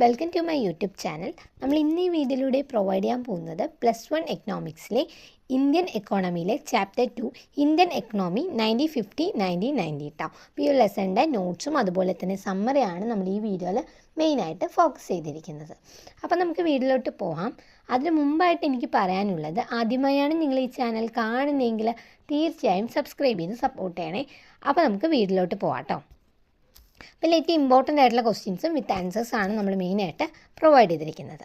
Welcome to my YouTube channel. നമ്മൾ ഇന്ന് ഈ വീഡിയോയിലൂടെ പ്രൊവൈഡ് ചെയ്യാൻ പോകുന്നത് പ്ലസ് വൺ എക്കണോമിക്സിലെ Indian എക്കോണമിയിലെ chapter two Indian economy ninety fifty nineteen ninety കേട്ടോ അപ്പോൾ ഈ ഒരു ലെസണിന്റെ നോട്ട്സും അതുപോലെ തന്നെ സമ്മറിയാണ് നമ്മൾ ഈ വീഡിയോയിൽ മെയിനായിട്ട് ഫോക്കസ് ചെയ്തിരിക്കുന്നത്. അപ്പോൾ നമുക്ക് വീഡിയോയിലോട്ട് പോകാം. അതിന് മുമ്പായിട്ട് എനിക്ക് പറയാനുള്ളത് ആദ്യമായാണ് നിങ്ങൾ ഈ ചാനൽ കാണുന്നതെങ്കിൽ തീർച്ചയായും സബ്സ്ക്രൈബ് ചെയ്ത് സപ്പോർട്ട് ചെയ്യണേ. അപ്പോൾ നമുക്ക് വീഡിയോയിലോട്ട് പോകാം കേട്ടോ അപ്പോൾ ഏറ്റവും ഇമ്പോർട്ടന്റ് ആയിട്ടുള്ള ക്വസ്റ്റ്യൻസും വിത്ത് ആൻസേഴ്സാണ് നമ്മൾ മെയിനായിട്ട് പ്രൊവൈഡ് ചെയ്തിരിക്കുന്നത്.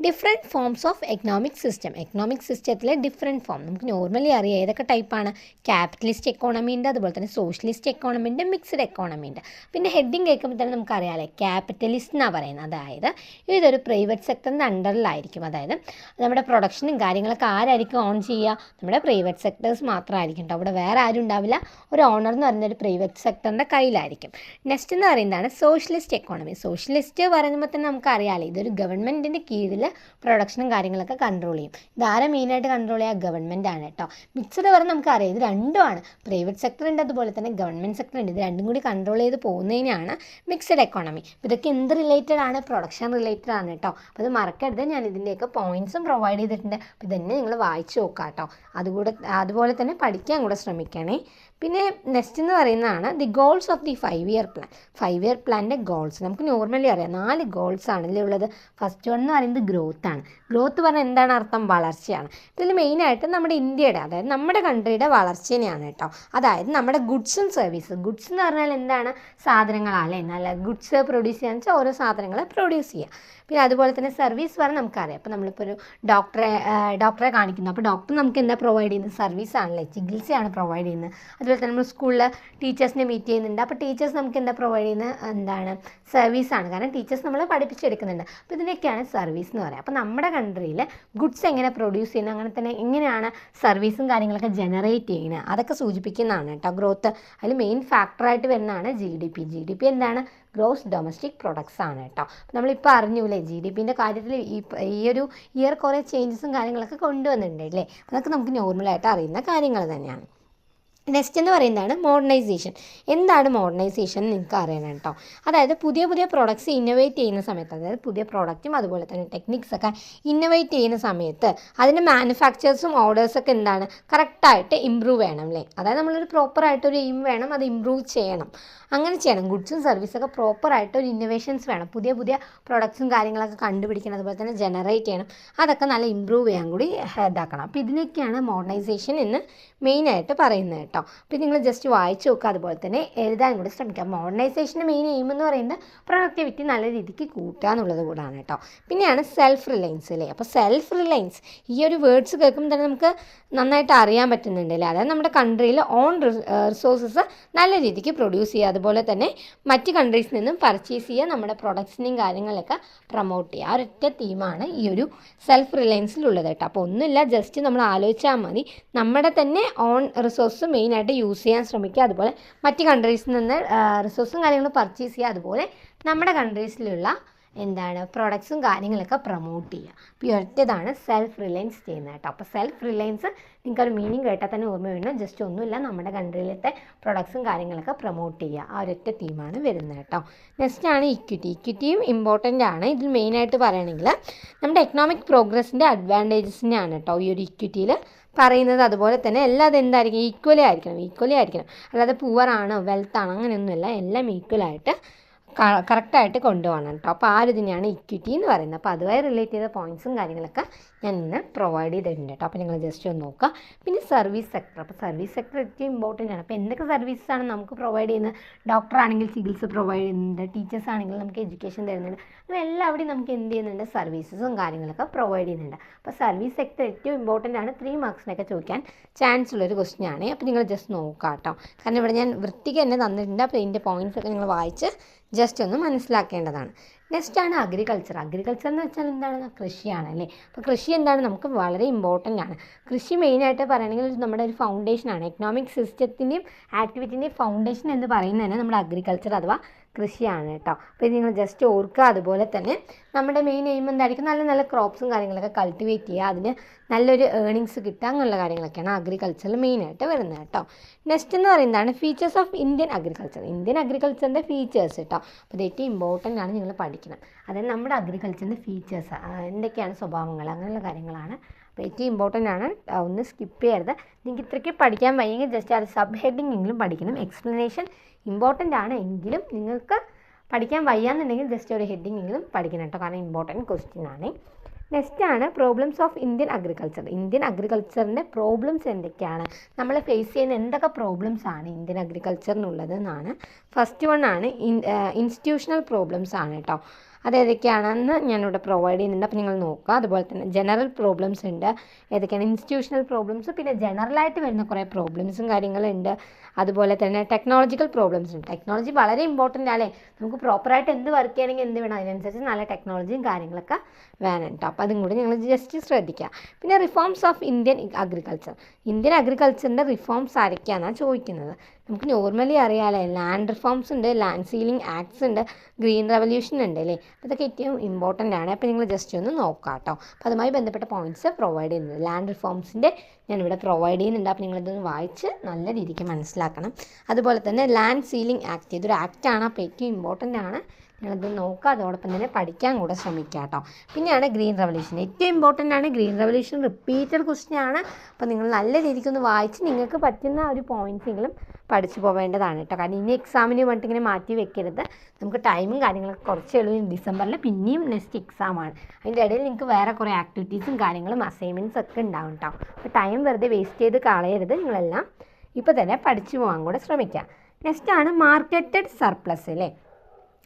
Different forms of economic system economic സിസ്റ്റത്തിലെ ഡിഫറെന്റ് ഫോം നമുക്ക് നോർമലി അറിയാം ഏതൊക്കെ ടൈപ്പാണ് ക്യാപിറ്റലിസ്റ്റ് എക്കോണമി അതുപോലെ തന്നെ സോഷ്യലിസ്റ്റ് എക്കോണമി ഉണ്ട് മിക്സ്ഡ് എക്കോണമി പിന്നെ ഹെഡിങ് കേൾക്കുമ്പോൾ തന്നെ നമുക്കറിയാമല്ലേ ക്യാപിറ്റലിസ്റ്റ് എന്നാണ് പറയുന്നത്. അതായത് ഇതൊരു പ്രൈവറ്റ് സെക്ടറിന്റെ അണ്ടറിലായിരിക്കും അതായത് നമ്മുടെ പ്രൊഡക്ഷനും കാര്യങ്ങളൊക്കെ ആരായിരിക്കും ഓൺ ചെയ്യുക? നമ്മുടെ പ്രൈവറ്റ് സെക്ടേഴ്സ് മാത്രമായിരിക്കും കേട്ടോ അവിടെ വേറെ ആരും ഉണ്ടാവില്ല. ഒരു ഓണർ എന്ന് പറയുന്ന ഒരു പ്രൈവറ്റ് സെക്ടറിന്റെ കയ്യിലായിരിക്കും. നെക്സ്റ്റ് എന്ന് പറയുന്നതാണ് സോഷ്യലിസ്റ്റ് എക്കോണമി സോഷ്യലിസ്റ്റ് പറയുമ്പോൾ തന്നെ നമുക്കറിയാമല്ലേ ഇതൊരു ഗവൺമെന്റിന്റെ കീഴിൽ പ്രൊഡക്ഷനും കാര്യങ്ങളൊക്കെ കൺട്രോൾ ചെയ്യും. ഇതാരെ മെയിനായിട്ട് കൺട്രോൾ ചെയ്യുക ഗവൺമെന്റ് ആണ് കേട്ടോ മിക്സഡ് പറഞ്ഞാൽ നമുക്കറിയാം ഇത് രണ്ടുമാണ് പ്രൈവറ്റ് സെക്ടർ ഉണ്ട് അതുപോലെ തന്നെ ഗവൺമെന്റ് സെക്ടർ ഉണ്ട്. ഇത് രണ്ടും കൂടി കൺട്രോൾ ചെയ്ത് പോകുന്നതിനാണ് മിക്സഡ് എക്കോണമി ഇതൊക്കെ എന്ത് റിലേറ്റഡ് ആണ്? പ്രൊഡക്ഷൻ റിലേറ്റഡ് ആണ് കേട്ടോ അപ്പോൾ അത് മറക്കരുത്. ഞാൻ ഇതിന്റെയൊക്കെ പോയിന്റ്സും പ്രൊവൈഡ് ചെയ്തിട്ടുണ്ട്. അപ്പോൾ ഇതന്നെ നിങ്ങൾ വായിച്ച് നോക്കാം കേട്ടോ അതുകൂടെ അതുപോലെ തന്നെ പഠിക്കാൻ കൂടെ ശ്രമിക്കണേ. പിന്നെ നെക്സ്റ്റ് എന്ന് പറയുന്നതാണ് the goals of the five year plan. Five year പ്ലാനിന്റെ goals. നമുക്ക് നോർമലി അറിയാം. നാല് ഗോൾസ് ആണല്ലേ ഉള്ളത്. ഫസ്റ്റ് വൺ എന്ന് പറയുന്നത് ഗ്രോത്ത് ആണ്. ഗ്രോത്ത് പറഞ്ഞാൽ എന്താണ് അർത്ഥം? വളർച്ചയാണ്. ഇതിൽ മെയിനായിട്ട് നമ്മുടെ ഇന്ത്യയുടെ അതായത് നമ്മുടെ കൺട്രിയുടെ വളർച്ചേനെയാണ് കേട്ടോ. അതായത് നമ്മുടെ ഗുഡ്സ് ആൻഡ് സർവീസ് ഗുഡ്സ് എന്ന് പറഞ്ഞാൽ എന്താണ്? സാധനങ്ങളല്ലേ നല്ല ഗുഡ്സ് പ്രൊഡ്യൂസ് ചെയ്യാന്ന് വെച്ചാൽ ഓരോ സാധനങ്ങൾ പ്രൊഡ്യൂസ് ചെയ്യുക പിന്നെ അതുപോലെ തന്നെ സർവീസ് പറഞ്ഞാൽ നമുക്കറിയാം. അപ്പോൾ നമ്മളിപ്പോൾ ഒരു ഡോക്ടറെ ഡോക്ടറെ കാണിക്കുന്നു. അപ്പോൾ ഡോക്ടർ നമുക്ക് എന്താ പ്രൊവൈഡ് ചെയ്യുന്നത്? സർവീസ് ആണല്ലേ? ചികിത്സയാണ് പ്രൊവൈഡ് ചെയ്യുന്നത്. അതുപോലെ തന്നെ നമ്മൾ സ്കൂളിലെ ടീച്ചേഴ്സിനെ മീറ്റ് ചെയ്യുന്നുണ്ട്. അപ്പോൾ ടീച്ചേഴ്സ് നമുക്ക് എന്താ പ്രൊവൈഡ് ചെയ്യുന്ന എന്താണ്? സർവീസാണ് കാരണം ടീച്ചേഴ്സ് നമ്മളെ പഠിപ്പിച്ചെടുക്കുന്നുണ്ട്. അപ്പോൾ ഇതിനൊക്കെയാണ് സർവീസ് എന്ന് പറയുക അപ്പോൾ നമ്മുടെ കൺട്രിയിൽ ഗുഡ്സ് എങ്ങനെ പ്രൊഡ്യൂസ് ചെയ്യുന്നത് അങ്ങനെ തന്നെ എങ്ങനെയാണ് സർവീസും കാര്യങ്ങളൊക്കെ ജനറേറ്റ് ചെയ്യുന്നത് അതൊക്കെ സൂചിപ്പിക്കുന്നതാണ് കേട്ടോ ഗ്രോത്ത് അതിൽ മെയിൻ ഫാക്ടറായിട്ട് വരുന്നതാണ് G D P G D P എന്താണ്? ഗ്രോസ് ഡൊമസ്റ്റിക് പ്രൊഡക്ട്സ് ആണ് കേട്ടോ. നമ്മളിപ്പോൾ അറിഞ്ഞൂലേ ജി ഡി പിന്റെ കാര്യത്തിൽ ഈ ഒരു ഇയർ കുറേ ചേഞ്ചസും കാര്യങ്ങളൊക്കെ കൊണ്ടുവന്നിട്ടുണ്ട് അല്ലേ? അതൊക്കെ നമുക്ക് നോർമലായിട്ട് അറിയുന്ന കാര്യങ്ങൾ തന്നെയാണ്. നെക്സ്റ്റ് എന്ന് പറയുന്നതാണ് മോഡേണൈസേഷൻ എന്താണ് മോഡേണൈസേഷൻ നിങ്ങൾക്ക് അറിയണം കേട്ടോ. അതായത് പുതിയ പുതിയ പ്രോഡക്റ്റ്സ് ഇന്നോവേറ്റ് ചെയ്യുന്ന സമയത്ത് അതായത് പുതിയ പ്രോഡക്റ്റും അതുപോലെ തന്നെ ടെക്നിക്സ് ഒക്കെ ഇന്നോവേറ്റ് ചെയ്യുന്ന സമയത്ത് അതിന്റെ മാനുഫാക്ചേഴ്സും ഓർഡേഴ്സൊക്കെ എന്താണ്? കറക്റ്റായിട്ട് ഇമ്പ്രൂവ് ചെയ്യണം അല്ലേ അതായത് നമ്മളൊരു പ്രോപ്പറായിട്ടൊരു എയിം വേണം അത് ഇമ്പ്രൂവ് ചെയ്യണം. അങ്ങനെ ചെയ്യണം. ഗുഡ്സും സർവീസൊക്കെ പ്രോപ്പറായിട്ട് ഒരു ഇന്നോവേഷൻസ് വേണം. പുതിയ പുതിയ പ്രോഡക്ട്സും കാര്യങ്ങളൊക്കെ കണ്ടുപിടിക്കണം അതുപോലെ തന്നെ ജനറേറ്റ് ചെയ്യണം. അതൊക്കെ നല്ല ഇമ്പ്രൂവ് ചെയ്യാൻ കൂടി ഇതാക്കണം. അപ്പോൾ ഇതിനൊക്കെയാണ് മോഡേണൈസേഷൻ എന്ന് മെയിനായിട്ട് പറയുന്നത് കേട്ടോ. അപ്പോൾ നിങ്ങൾ ജസ്റ്റ് വായിച്ച് നോക്കുക അതുപോലെ തന്നെ എഴുതാൻ കൂടി ശ്രമിക്കുക മോഡേണൈസേഷന്റെ മെയിൻ എയിം എന്ന് പറയുന്നത് പ്രൊഡക്ടിവിറ്റി നല്ല രീതിക്ക് കൂട്ടുക എന്നുള്ളത് കൂടാണ് കേട്ടോ. പിന്നെയാണ് സെൽഫ് റിലയൻസ് അല്ലേ അപ്പോൾ സെൽഫ് റിലയൻസ് ഈ ഒരു വേർഡ്സ് കേൾക്കുമ്പോൾ തന്നെ നമുക്ക് നന്നായിട്ട് അറിയാൻ പറ്റുന്നുണ്ട് അല്ലേ അതായത് നമ്മുടെ കൺട്രിയിൽ ഓൺ റിസോഴ്സസ് നല്ല രീതിക്ക് പ്രൊഡ്യൂസ് ചെയ്യുക. അതുപോലെ തന്നെ മറ്റ് കൺട്രീസിൽ നിന്നും പർച്ചേസ് ചെയ്യുക നമ്മുടെ പ്രൊഡക്ട്സിനെയും കാര്യങ്ങളൊക്കെ പ്രൊമോട്ട് ചെയ്യുക. ആ ഒരൊറ്റ തീമാണ് ഈ ഒരു സെൽഫ് റിലയൻസിലുള്ളത് കേട്ടോ. അപ്പോൾ ഒന്നുമില്ല ജസ്റ്റ് നമ്മൾ ആലോചിച്ചാൽ മതി. നമ്മുടെ തന്നെ ഓൺ റിസോഴ്സ് മെയിനായിട്ട് യൂസ് ചെയ്യാൻ ശ്രമിക്കുക. അതുപോലെ മറ്റ് കൺട്രീസിൽ നിന്ന് റിസോഴ്സും കാര്യങ്ങളും പർച്ചേസ് ചെയ്യുക. അതുപോലെ നമ്മുടെ കൺട്രീസിലുള്ള എന്താണ് പ്രൊഡക്ട്സും കാര്യങ്ങളൊക്കെ പ്രൊമോട്ട് ചെയ്യുക. അപ്പോൾ ഈ ഒറ്റതാണ് സെൽഫ് റിലയൻസ് ചെയ്യുന്നത് കേട്ടോ. അപ്പോൾ സെൽഫ് റിലയൻസ് നിങ്ങൾക്ക് ഒരു മീനിങ് കേട്ടാൽ തന്നെ ഓർമ്മ വേണം ജസ്റ്റ് ഒന്നുമില്ല നമ്മുടെ കൺട്രിയിലത്തെ പ്രൊഡക്ട്സും കാര്യങ്ങളൊക്കെ പ്രൊമോട്ട് ചെയ്യുക. ആ ഒരൊറ്റ തീമാണ് വരുന്നത് കേട്ടോ. നെക്സ്റ്റ് ആണ് ഇക്വിറ്റി ഇക്വിറ്റിയും ഇമ്പോർട്ടന്റ് ആണ്. ഇതിൽ മെയിനായിട്ട് പറയുകയാണെങ്കിൽ നമ്മുടെ എക്കണോമിക് പ്രോഗ്രസിന്റെ അഡ്വാന്റേജസിനെയാണ് കേട്ടോ ഈ ഒരു ഇക്വിറ്റിയിൽ പറയുന്നത് അതുപോലെ തന്നെ എല്ലാം അതെന്തായിരിക്കും ഈക്വലി ആയിരിക്കണം ഈക്വലി ആയിരിക്കണം. അല്ലാതെ പുവറാണോ വെൽത്താണോ അങ്ങനെയൊന്നുമില്ല. എല്ലാം ഈക്വലായിട്ട് കറക്റ്റായിട്ട് കൊണ്ടുപോകണം കേട്ടോ അപ്പോൾ ആ ഒരു ഇതിനെയാണ് ഇക്വിറ്റി എന്ന് പറയുന്നത്. അപ്പോൾ അതുമായി റിലേറ്റ് ചെയ്ത പോയിന്റ്സും കാര്യങ്ങളൊക്കെ ഞാൻ ഇന്ന് പ്രൊവൈഡ് ചെയ്തിട്ടുണ്ട് കേട്ടോ അപ്പോൾ നിങ്ങൾ ജസ്റ്റ് ഒന്ന് നോക്കുക. പിന്നെ സർവീസ് സെക്ടർ അപ്പോൾ സർവീസ് സെക്ടർ ഏറ്റവും ഇമ്പോർട്ടന്റ് ആണ്. അപ്പോൾ എന്തൊക്കെ സർവീസാണ് നമുക്ക് പ്രൊവൈഡ് ചെയ്യുന്നത്? ഡോക്ടർ ആണെങ്കിൽ ചികിത്സ പ്രൊവൈഡ് ചെയ്യുന്നുണ്ട്. ടീച്ചേഴ്സ് ആണെങ്കിൽ നമുക്ക് എഡ്യൂക്കേഷൻ തരുന്നുണ്ട്. അപ്പോൾ എല്ലാവിടെയും നമുക്ക് എന്ത് ചെയ്യുന്നുണ്ട്? സർവീസസും കാര്യങ്ങളൊക്കെ പ്രൊവൈഡ് ചെയ്യുന്നുണ്ട്. അപ്പോൾ സർവീസ് സെക്ടർ ഏറ്റവും ഇമ്പോർട്ടന്റ് ആണ്. ത്രീ മാർക്സിനൊക്കെ ചോദിക്കാൻ ചാൻസ് ഉള്ളൊരു ക്വസ്റ്റ്യൻ ആണ്. അപ്പോൾ നിങ്ങൾ ജസ്റ്റ് നോക്കാം കേട്ടോ കാരണം ഇവിടെ ഞാൻ വൃത്തിക്ക് തന്നെ തന്നിട്ടുണ്ട്. അപ്പോൾ ഇതിന്റെ പോയിന്റ്സൊക്കെ നിങ്ങൾ വായിച്ച് ജസ്റ്റ് ഒന്ന് മനസ്സിലാക്കേണ്ടതാണ്. നെക്സ്റ്റ് ആണ് അഗ്രികൾച്ചർ അഗ്രികൾച്ചർ എന്ന് വെച്ചാൽ എന്താണ്? കൃഷിയാണ് അല്ലേ? അപ്പോൾ കൃഷി എന്താണ്? നമുക്ക് വളരെ ഇമ്പോർട്ടന്റ് ആണ്. കൃഷി മെയിനായിട്ട് പറയണമെങ്കിൽ നമ്മുടെ ഒരു ഫൗണ്ടേഷനാണ് എക്കണോമിക് സിസ്റ്റത്തിന്റെയും ആക്ടിവിറ്റിന്റെയും ഫൗണ്ടേഷൻ എന്ന് പറയുന്നത് തന്നെ നമ്മുടെ അഗ്രികൾച്ചർ അഥവാ കൃഷിയാണ് കേട്ടോ. അപ്പോൾ ഇത് നിങ്ങൾ ജസ്റ്റ് ഓർക്കുക. അതുപോലെ തന്നെ നമ്മുടെ മെയിൻ എയിം എന്തായിരിക്കും? നല്ല നല്ല ക്രോപ്സും കാര്യങ്ങളൊക്കെ കൾട്ടിവേറ്റ് ചെയ്യുക. അതിന് നല്ലൊരു ഏണിങ്സ് കിട്ടുക അങ്ങനെയുള്ള കാര്യങ്ങളൊക്കെയാണ് അഗ്രികൾച്ചറിൽ മെയിനായിട്ട് വരുന്നത് കേട്ടോ. നെക്സ്റ്റ് എന്ന് പറയുന്നതാണ് features of Indian agriculture Indian അഗ്രികൾച്ചറിന്റെ features കേട്ടോ. അപ്പോൾ ഇത് ഏറ്റവും ഇമ്പോർട്ടന്റ് ആണ്. നിങ്ങൾ പഠിക്കുക. പഠിക്കണം. അതായത് നമ്മുടെ അഗ്രികൾച്ചറിന്റെ ഫീച്ചേഴ്സ് എന്തൊക്കെയാണ് സ്വഭാവങ്ങൾ അങ്ങനെയുള്ള കാര്യങ്ങളാണ്. അപ്പോൾ ഏറ്റവും ഇമ്പോർട്ടന്റ് ആണ് ഒന്ന് സ്കിപ്പ് ചെയ്യരുത്. നിങ്ങൾക്ക് ഇത്രയ്ക്ക് പഠിക്കാൻ വയ്യെങ്കിൽ ജസ്റ്റ് അത് സബ് ഹെഡിങ് എങ്കിലും പഠിക്കണം. എക്സ്പ്ലനേഷൻ ഇമ്പോർട്ടന്റ് ആണ് എങ്കിലും നിങ്ങൾക്ക് പഠിക്കാൻ വയ്യാന്നുണ്ടെങ്കിൽ ജസ്റ്റ് ഒരു ഹെഡിങ് എങ്കിലും പഠിക്കണം കേട്ടോ കാരണം ഇമ്പോർട്ടന്റ് ക്വസ്റ്റ്യൻ ആണ്. നെക്സ്റ്റ് ആണ് problems of Indian agriculture Indian അഗ്രികൾച്ചറിന്റെ problems എന്തൊക്കെയാണ്? നമ്മൾ ഫേസ് ചെയ്യുന്ന എന്തൊക്കെ പ്രോബ്ലംസ് ആണ് ഇന്ത്യൻ അഗ്രികൾച്ചറിനുള്ളത് എന്നാണ് ഫസ്റ്റ് വൺ ആണ് ഇൻസ്റ്റിറ്റ്യൂഷണൽ പ്രോബ്ലംസ് ആണ് കേട്ടോ അത് ഏതൊക്കെയാണെന്ന് ഞാനിവിടെ പ്രൊവൈഡ് ചെയ്യുന്നുണ്ട്. അപ്പോൾ നിങ്ങൾ നോക്കുക. അതുപോലെ തന്നെ ജനറൽ പ്രോബ്ലംസ് ഉണ്ട്. ഏതൊക്കെയാണ്? ഇൻസ്റ്റിറ്റ്യൂഷണൽ പ്രോബ്ലംസ് പിന്നെ ജനറലായിട്ട് വരുന്ന കുറേ പ്രോബ്ലംസും കാര്യങ്ങളുണ്ട് അതുപോലെ തന്നെ ടെക്നോളജിക്കൽ പ്രോബ്ലംസ് ഉണ്ട്. ടെക്നോളജി വളരെ ഇമ്പോർട്ടന്റ് ആണ് നമുക്ക് പ്രോപ്പറായിട്ട് എന്ത് വർക്ക് ചെയ്യണമെങ്കിൽ എന്ത് വേണം? അതിനനുസരിച്ച് നല്ല ടെക്നോളജിയും കാര്യങ്ങളൊക്കെ വേണം കേട്ടോ അപ്പോൾ അതും കൂടി ഞങ്ങൾ ജസ്റ്റ് ശ്രദ്ധിക്കുക പിന്നെ reforms of Indian agriculture Indian അഗ്രികൾച്ചറിന്റെ reforms ആരൊക്കെയാണെന്നാണ് ചോദിക്കുന്നത്. നമുക്ക് നോർമലി അറിയാമല്ലേ ലാൻഡ് റിഫോംസ് ഉണ്ട് ലാൻഡ് സീലിംഗ് ആക്ട്സ് ഉണ്ട് ഗ്രീൻ റെവല്യൂഷൻ ഉണ്ട് അല്ലേ? അതൊക്കെ ഏറ്റവും ഇമ്പോർട്ടന്റ് ആണ്. അപ്പോൾ നിങ്ങൾ ജസ്റ്റ് ഒന്ന് നോക്കാം കേട്ടോ അപ്പോൾ അതുമായി ബന്ധപ്പെട്ട പോയിന്റ്സ് പ്രൊവൈഡ് ചെയ്യുന്നത്. ലാൻഡ് റിഫോംസിന്റെ ഞാനിവിടെ പ്രൊവൈഡ് ചെയ്യുന്നുണ്ട്. അപ്പോൾ നിങ്ങളിതൊന്ന് വായിച്ച് നല്ല രീതിക്ക് മനസ്സിലാക്കണം. അതുപോലെ തന്നെ ലാൻഡ് സീലിംഗ് ആക്ട് ഇതൊരു ആക്റ്റാണ് അപ്പോൾ ഏറ്റവും ഇമ്പോർട്ടന്റ് ആണ് നിങ്ങളിത് നോക്കുക. അതോടൊപ്പം തന്നെ പഠിക്കാൻ കൂടെ ശ്രമിക്കുക കേട്ടോ. പിന്നെയാണ് ഗ്രീൻ റവല്യൂഷൻ ഏറ്റവും ഇമ്പോർട്ടന്റ് ആണ് ഗ്രീൻ റവല്യൂഷൻ റിപ്പീറ്റഡ് ക്വസ്റ്റ്യൻ ആണ്. അപ്പോൾ നിങ്ങൾ നല്ല രീതിക്ക് ഒന്ന് വായിച്ച് നിങ്ങൾക്ക് പറ്റുന്ന ഒരു പോയിന്റ്സ് എങ്കിലും പഠിച്ചു പോവേണ്ടതാണ് കേട്ടോ. കാരണം ഇനി എക്സാമിന് വേണ്ടിയിട്ട് ഇങ്ങനെ മാറ്റി വെക്കരുത്. നമുക്ക് ടൈമും കാര്യങ്ങളൊക്കെ കുറച്ചേ ഉള്ളൂ ഡിസംബറിൽ പിന്നെയും നെക്സ്റ്റ് എക്സാമാണ് അതിന്റെ ഇടയിൽ നിങ്ങൾക്ക് വേറെ കുറേ ആക്ടിവിറ്റീസും കാര്യങ്ങളും അസൈൻമെന്റ്സ് ഒക്കെ ഉണ്ടാവും കേട്ടോ. അപ്പോൾ ടൈം വെറുതെ വേസ്റ്റ് ചെയ്ത് കളയരുത് നിങ്ങളെല്ലാം. ഇപ്പോൾ തന്നെ പഠിച്ചു പോകാൻ കൂടെ ശ്രമിക്കുക നെക്സ്റ്റ് ആണ് മാർക്കറ്റഡ് സർപ്ലസ് അല്ലേ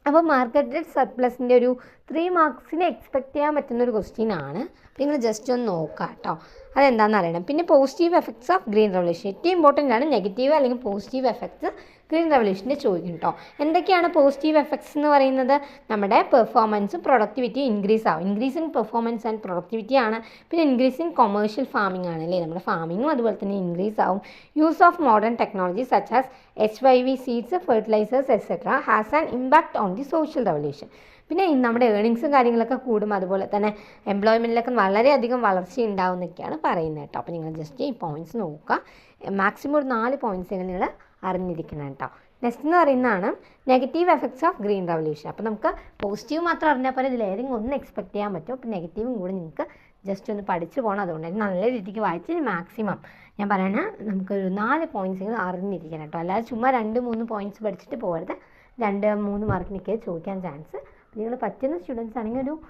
അപ്പോൾ മാർക്കറ്റഡ് സർപ്ലസിന്റെ ഒരു ത്രീ മാർക്സിന് എക്സ്പെക്റ്റ് ചെയ്യാൻ പറ്റുന്ന ഒരു ക്വസ്റ്റ്യൻ ആണ് നിങ്ങൾ ജസ്റ്റ് ഒന്ന് നോക്കുക കേട്ടോ അതെന്താണെന്ന് അറിയണം. പിന്നെ positive effects of green revolution ഏറ്റവും ഇമ്പോർട്ടന്റ് ആണ് നെഗറ്റീവ് അല്ലെങ്കിൽ പോസിറ്റീവ് എഫക്ട്സ് ഗ്രീൻ റവല്യൂഷന്റെ ചോദിക്കും കേട്ടോ എന്തൊക്കെയാണ് പോസിറ്റീവ് എഫക്ട്സ് എന്ന് പറയുന്നത്? നമ്മുടെ പെർഫോമൻസും പ്രൊഡക്ടിവിറ്റി ഇൻക്രീസ് ആവും. Increase in performance and productivity ആണ്. പിന്നെ ഇൻക്രീസ് ഇൻ കൊമേഴ്ഷ്യൽ ഫാമിംഗ് ആണ് അല്ലേ? നമ്മുടെ ഫാമിങ്ങും അതുപോലെ തന്നെ ഇൻക്രീസ് ആവും. Use of modern technology such as H Y V seeds fertilisers etcetera has an impact on the social revolution പിന്നെ നമ്മുടെ ഏണിങ്സും കാര്യങ്ങളൊക്കെ കൂടും. അതുപോലെ തന്നെ എംപ്ലോയ്മെന്റിലൊക്കെ വളരെയധികം വളർച്ച ഉണ്ടാവും എന്നൊക്കെയാണ് പറയുന്നത് കേട്ടോ. അപ്പോൾ നിങ്ങൾ ജസ്റ്റ് ഈ പോയിന്റ്സ് നോക്കുക. മാക്സിമം ഒരു നാല് പോയിന്റ്സ് നിങ്ങൾ അറിഞ്ഞിരിക്കണം കേട്ടോ. നെക്സ്റ്റ് എന്ന് പറയുന്നതാണ് negative effects of green revolution അപ്പോൾ നമുക്ക് പോസിറ്റീവ് മാത്രം അറിഞ്ഞാൽ പോലെ ഇതിൽ ഏതെങ്കിലും ഒന്ന് എക്സ്പെക്ട് ചെയ്യാൻ പറ്റും അപ്പോൾ നെഗറ്റീവും കൂടി നിങ്ങൾക്ക് ജസ്റ്റ് ഒന്ന് പഠിച്ചു പോകണം അതുകൊണ്ട് നല്ല രീതിക്ക് വായിച്ച് മാക്സിമം ഞാൻ പറയണ നമുക്കൊരു നാല് പോയിന്റ്സ് അറിഞ്ഞിരിക്കണം കേട്ടോ. അല്ലാതെ ചുമ്മാ രണ്ട് മൂന്ന് പോയിന്റ്സ് പഠിച്ചിട്ട് പോകരുത്. രണ്ട് മൂന്ന് മാർക്കിനൊക്കെ ചോദിക്കാൻ ചാൻസ് നിങ്ങൾ പറ്റുന്ന സ്റ്റുഡൻസ് ആണെങ്കിൽ ഒരു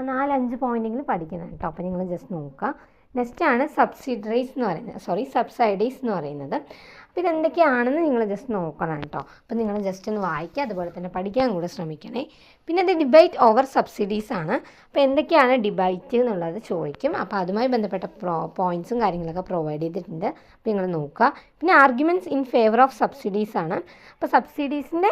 നാലഞ്ച് പോയിന്റെങ്കിലും പഠിക്കണം കേട്ടോ. അപ്പോൾ നിങ്ങൾ ജസ്റ്റ് നോക്കുക. നെക്സ്റ്റ് ആണ് സബ്സിഡറീസ് എന്ന് പറയുന്നത്. സോറി സബ്സൈഡീസ് എന്ന് പറയുന്നത്. അപ്പോൾ ഇതെന്തൊക്കെയാണെന്ന് നിങ്ങൾ ജസ്റ്റ് നോക്കണം കേട്ടോ അപ്പോൾ നിങ്ങൾ ജസ്റ്റ് ഒന്ന് വായിക്കുക അതുപോലെ തന്നെ പഠിക്കാൻ കൂടെ ശ്രമിക്കണേ. പിന്നെ ഇത് ഡിബൈറ്റ് ഓവർ സബ്സിഡീസ് ആണ്. അപ്പോൾ എന്തൊക്കെയാണ് ഡിബൈറ്റ് എന്നുള്ളത് ചോദിക്കും. അപ്പോൾ അതുമായി ബന്ധപ്പെട്ട പ്രോ പോയിന്റ്സും കാര്യങ്ങളൊക്കെ പ്രൊവൈഡ് ചെയ്തിട്ടുണ്ട്. അപ്പോൾ നിങ്ങൾ നോക്കുക. പിന്നെ arguments in favour of subsidies ആണ്. അപ്പോൾ സബ്സിഡീസിന്റെ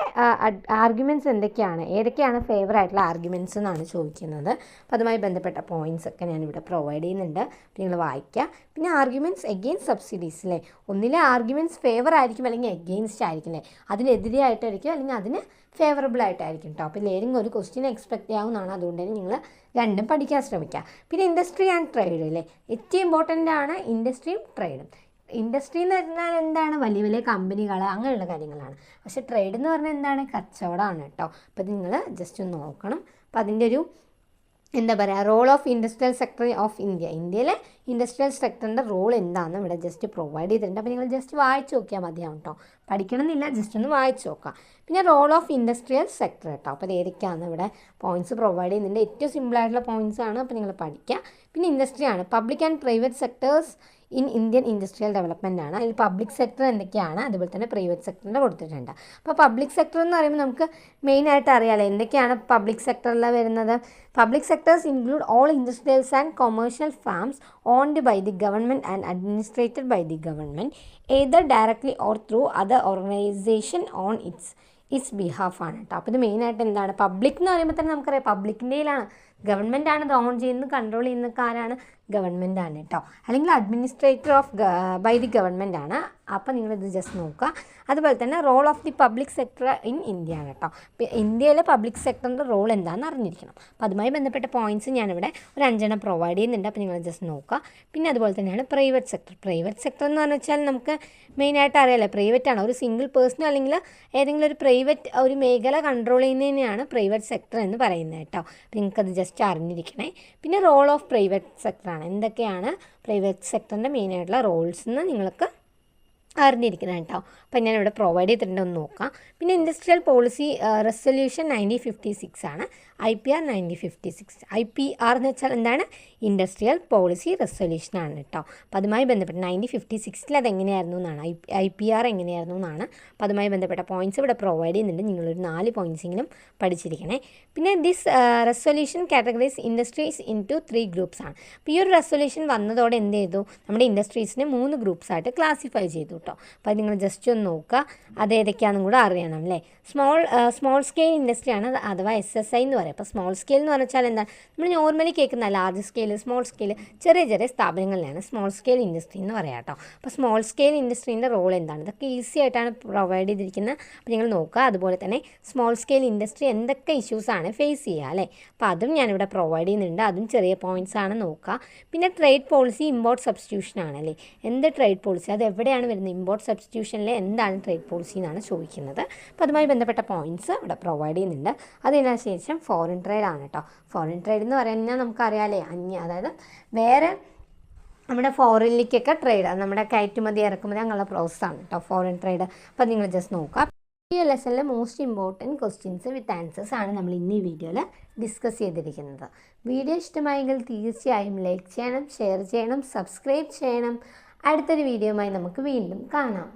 ആർഗ്യുമെന്റ്സ് എന്തൊക്കെയാണ്? ഏതൊക്കെയാണ് ഫേവർ ആയിട്ടുള്ള ആർഗ്യുമെന്റ്സ് എന്നാണ് ചോദിക്കുന്നത്. അപ്പോൾ അതുമായി ബന്ധപ്പെട്ട പോയിന്റ്സ് ഒക്കെ ഞാനിവിടെ പ്രൊവൈഡ് ചെയ്യുന്നുണ്ട്. നിങ്ങൾ വായിക്കുക. പിന്നെ ആർഗ്യുമെന്റ്സ് എഗെയിൻസ്റ്റ് സബ്സിഡീസ് അല്ലേ ഒന്നിലെ ആർഗ്യുമെന്റ്സ് ഫേവർ ആയിരിക്കും അല്ലെങ്കിൽ എഗെയിൻസ്റ്റ് ആയിരിക്കും അല്ലേ? അതിനെതിരെ ആയിട്ടായിരിക്കും അല്ലെങ്കിൽ അതിന് ഫേവറബിൾ ആയിട്ടായിരിക്കും കേട്ടോ അപ്പോൾ ഏതെങ്കിലും ഒരു ക്വസ്റ്റ്യൻ എക്സ്പെക്റ്റ് ചെയ്യാവുന്നതാണ്. അതുകൊണ്ട് തന്നെ നിങ്ങൾ രണ്ടും പഠിക്കാൻ ശ്രമിക്കുക പിന്നെ ഇൻഡസ്ട്രി ആൻഡ് ട്രേഡ് അല്ലേ? ഏറ്റവും ഇമ്പോർട്ടന്റ് ആണ് ഇൻഡസ്ട്രിയും ട്രേഡും ഇൻഡസ്ട്രി എന്ന് പറഞ്ഞാൽ എന്താണ്? വലിയ വലിയ കമ്പനികൾ അങ്ങനെയുള്ള കാര്യങ്ങളാണ്. പക്ഷേ ട്രേഡ് എന്ന് പറഞ്ഞാൽ എന്താണ്? കച്ചവടമാണ് കേട്ടോ അപ്പോൾ നിങ്ങൾ ജസ്റ്റ് ഒന്ന് നോക്കണം. അപ്പോൾ അതിന്റെ ഒരു എന്താ പറയുക role of industrial sector of India ഇന്ത്യയിലെ ഇൻഡസ്ട്രിയൽ സെക്ടറിന്റെ റോൾ എന്താണെന്ന് ഇവിടെ ജസ്റ്റ് പ്രൊവൈഡ് ചെയ്തിട്ടുണ്ട്. അപ്പോൾ നിങ്ങൾ ജസ്റ്റ് വായിച്ചു നോക്കിയാൽ മതിയാവും കേട്ടോ പഠിക്കണമെന്നില്ല ജസ്റ്റ് ഒന്ന് വായിച്ചു നോക്കാം. പിന്നെ റോൾ ഓഫ് ഇൻഡസ്ട്രിയൽ സെക്ടർ കേട്ടോ അപ്പോൾ ഏതൊക്കെയാണ് ഇവിടെ പോയിന്റ്സ് പ്രൊവൈഡ് ചെയ്യുന്നുണ്ട് ഏറ്റവും സിമ്പിളായിട്ടുള്ള പോയിന്റ്സ് ആണ് അപ്പോൾ നിങ്ങൾ പഠിക്കുക പിന്നെ ഇൻഡസ്ട്രിയാണ് public and private sectors in Indian industrial development ആണ്. അതിൽ പബ്ലിക് സെക്ടർ എന്തൊക്കെയാണ് അതുപോലെ തന്നെ പ്രൈവറ്റ് സെക്ടറിന്റെ കൊടുത്തിട്ടുണ്ട്. അപ്പോൾ പബ്ലിക് സെക്ടർ എന്ന് പറയുമ്പോൾ നമുക്ക് മെയിനായിട്ട് അറിയാമല്ലോ എന്തൊക്കെയാണ് പബ്ലിക് സെക്ടറിൽ വരുന്നത്? Public sectors include all industrials and commercial firms owned by the government and administrated by the government either directly or through other organisation on its its behalf ആണ് കേട്ടോ. അപ്പോൾ ഇത് മെയിനായിട്ട് എന്താണ്? പബ്ലിക് എന്ന് പറയുമ്പോൾ തന്നെ നമുക്കറിയാം പബ്ലിക്കിന്റെയിലാണ് ഗവൺമെന്റ് ആണ് ഇത് ഓൺ ചെയ്യുന്നത് കൺട്രോൾ ചെയ്യുന്നത് ആരാണ്? ഗവൺമെന്റ് ആണ് കേട്ടോ അല്ലെങ്കിൽ administrator of by the government ആണ്. അപ്പോൾ നിങ്ങളിത് ജസ്റ്റ് നോക്കുക. അതുപോലെ തന്നെ role of the public sector in India ആണ് കേട്ടോ ഇന്ത്യയിലെ പബ്ലിക് സെക്ടറിന്റെ റോൾ എന്താണെന്ന് അറിഞ്ഞിരിക്കണം. അപ്പോൾ അതുമായി ബന്ധപ്പെട്ട പോയിന്റ്സ് ഞാനിവിടെ ഒരു അഞ്ചെണ്ണം പ്രൊവൈഡ് ചെയ്യുന്നുണ്ട്. അപ്പോൾ നിങ്ങൾ ജസ്റ്റ് നോക്കുക. പിന്നെ അതുപോലെ തന്നെയാണ് പ്രൈവറ്റ് സെക്ടർ പ്രൈവറ്റ് സെക്ടർ എന്ന് പറഞ്ഞു വെച്ചാൽ നമുക്ക് മെയിനായിട്ട് അറിയാലോ. പ്രൈവറ്റ് ആണ്. ഒരു സിംഗിൾ പേഴ്സൺ അല്ലെങ്കിൽ ഏതെങ്കിലും ഒരു പ്രൈവറ്റ് ഒരു മേഖല കൺട്രോൾ ചെയ്യുന്നതിനെയാണ് പ്രൈവറ്റ് സെക്ടർ എന്ന് പറയുന്നത് കേട്ടോ അപ്പോൾ നിങ്ങൾക്കത് ജസ്റ്റ് അറിഞ്ഞിരിക്കണേ. പിന്നെ റോൾ ഓഫ് പ്രൈവറ്റ് സെക്ടറാണ് എന്തൊക്കെയാണ് പ്രൈവറ്റ് സെക്ടറിന്റെ മെയിനായിട്ടുള്ള റോൾസ് എന്ന് നിങ്ങൾക്ക് അറിഞ്ഞിരിക്കണം കേട്ടോ. അപ്പം ഞാനിവിടെ പ്രൊവൈഡ് ചെയ്തിട്ടുണ്ട് ഒന്ന് നോക്കാം. പിന്നെ industrial policy resolution nineteen fifty six ആണ്. I P R nineteen fifty six I P R എന്ന് വെച്ചാൽ എന്താണ്? ഇൻഡസ്ട്രിയൽ പോളിസി റെസൊല്യൂഷൻ ആണ് കേട്ടോ. അപ്പം അതുമായി ബന്ധപ്പെട്ട് നയന്റീൻ ഫിഫ്റ്റി സിക്സിൽ അത് എങ്ങനെയായിരുന്നു എന്നാണ്. ഐ ഐ പി ആർ എങ്ങനെയായിരുന്നു എന്നാണ്. അപ്പം അതുമായി ബന്ധപ്പെട്ട പോയിന്റ്സ് ഇവിടെ പ്രൊവൈഡ് ചെയ്യുന്നുണ്ട്. നിങ്ങളൊരു നാല് പോയിന്റ്സെങ്കിലും പഠിച്ചിരിക്കണേ. പിന്നെ this resolution categories industries into three groups ആണ്. അപ്പോൾ ഈ ഒരു റെസൊല്യൂഷൻ വന്നതോടെ എന്ത് ചെയ്തു? നമ്മുടെ ഇൻഡസ്ട്രീസിനെ മൂന്ന് ഗ്രൂപ്പ്സ് ആയിട്ട് ക്ലാസിഫൈ ചെയ്തു കേട്ടോ. അപ്പോൾ നിങ്ങൾ ജസ്റ്റ് ഒന്ന് നോക്കുക. അത് ഏതൊക്കെയാണെന്നും കൂടെ അറിയണം അല്ലേ സ്മോൾ സ്മോൾ സ്കെയിൽ ഇൻഡസ്ട്രി ആണ് അഥവാ എസ് എസ് ഐ എന്ന് പറയും. അപ്പോൾ സ്മോൾ സ്കെയിൽ എന്ന് പറഞ്ഞാൽ എന്താണ് നമ്മൾ നോർമലി കേൾക്കുന്ന ലാർജ് സ്കെയിൽ സ്മോൾ സ്കെയിൽ ചെറിയ ചെറിയ സ്ഥാപനങ്ങളിലാണ് സ്മോൾ സ്കെയിൽ ഇൻഡസ്ട്രി എന്ന് പറയാം കേട്ടോ. അപ്പോൾ സ്മോൾ സ്കെയിൽ ഇൻഡസ്ട്രീന്റെ റോൾ എന്താണ്? ഇതൊക്കെ ഈസി ആയിട്ടാണ് പ്രൊവൈഡ് ചെയ്തിരിക്കുന്നത്. അപ്പോൾ നിങ്ങൾ നോക്കുക. അതുപോലെ തന്നെ സ്മോൾ സ്കെയിൽ ഇൻഡസ്ട്രി എന്തൊക്കെ ഇഷ്യൂസാണ് ഫേസ് ചെയ്യുക അല്ലേ അപ്പോൾ അതും ഞാനിവിടെ പ്രൊവൈഡ് ചെയ്യുന്നുണ്ട്. അതും ചെറിയ പോയിന്റ്സ് ആണ് നോക്കുക. പിന്നെ ട്രേഡ് പോളിസി ഇമ്പോർട്ട് സബ്സ്റ്റിറ്റ്യൂഷൻ ആണ് അല്ലേ എന്ത് ട്രേഡ് പോളിസി അത് എവിടെയാണ് വരുന്നത്? ഇമ്പോർട്ട് സബ്സ്റ്റിറ്റ്യൂഷനിൽ എന്താണ് ട്രേഡ് പോളിസി എന്നാണ് ചോദിക്കുന്നത്. അപ്പോൾ അതുമായി ബന്ധപ്പെട്ട പോയിന്റ്സ് ഇവിടെ പ്രൊവൈഡ് ചെയ്യുന്നുണ്ട്. അതിനുശേഷം ഫോറിൻ ട്രേഡ് ആണ് കേട്ടോ ഫോറിൻ ട്രേഡ് എന്ന് പറയുന്നത് നമുക്കറിയാലേ അന്യ അതായത് വേറെ നമ്മുടെ ഫോറിനിലേക്കൊക്കെ ട്രേഡ് നമ്മുടെ കയറ്റുമതി ഇറക്കുമതി അങ്ങനെയുള്ള പ്രോസസ്സാണ് കേട്ടോ ഫോറിൻ ട്രേഡ് അപ്പോൾ നിങ്ങൾ ജസ്റ്റ് നോക്കുക. ഈ ലെസണിലെ most important questions with answers ആണ് നമ്മൾ ഇന്ന് ഈ വീഡിയോയിൽ ഡിസ്കസ് ചെയ്തിരിക്കുന്നത്. വീഡിയോ ഇഷ്ടമായെങ്കിൽ തീർച്ചയായും ലൈക്ക് ചെയ്യണം ഷെയർ ചെയ്യണം സബ്സ്ക്രൈബ് ചെയ്യണം. അടുത്തൊരു വീഡിയോയുമായി നമുക്ക് വീണ്ടും കാണാം.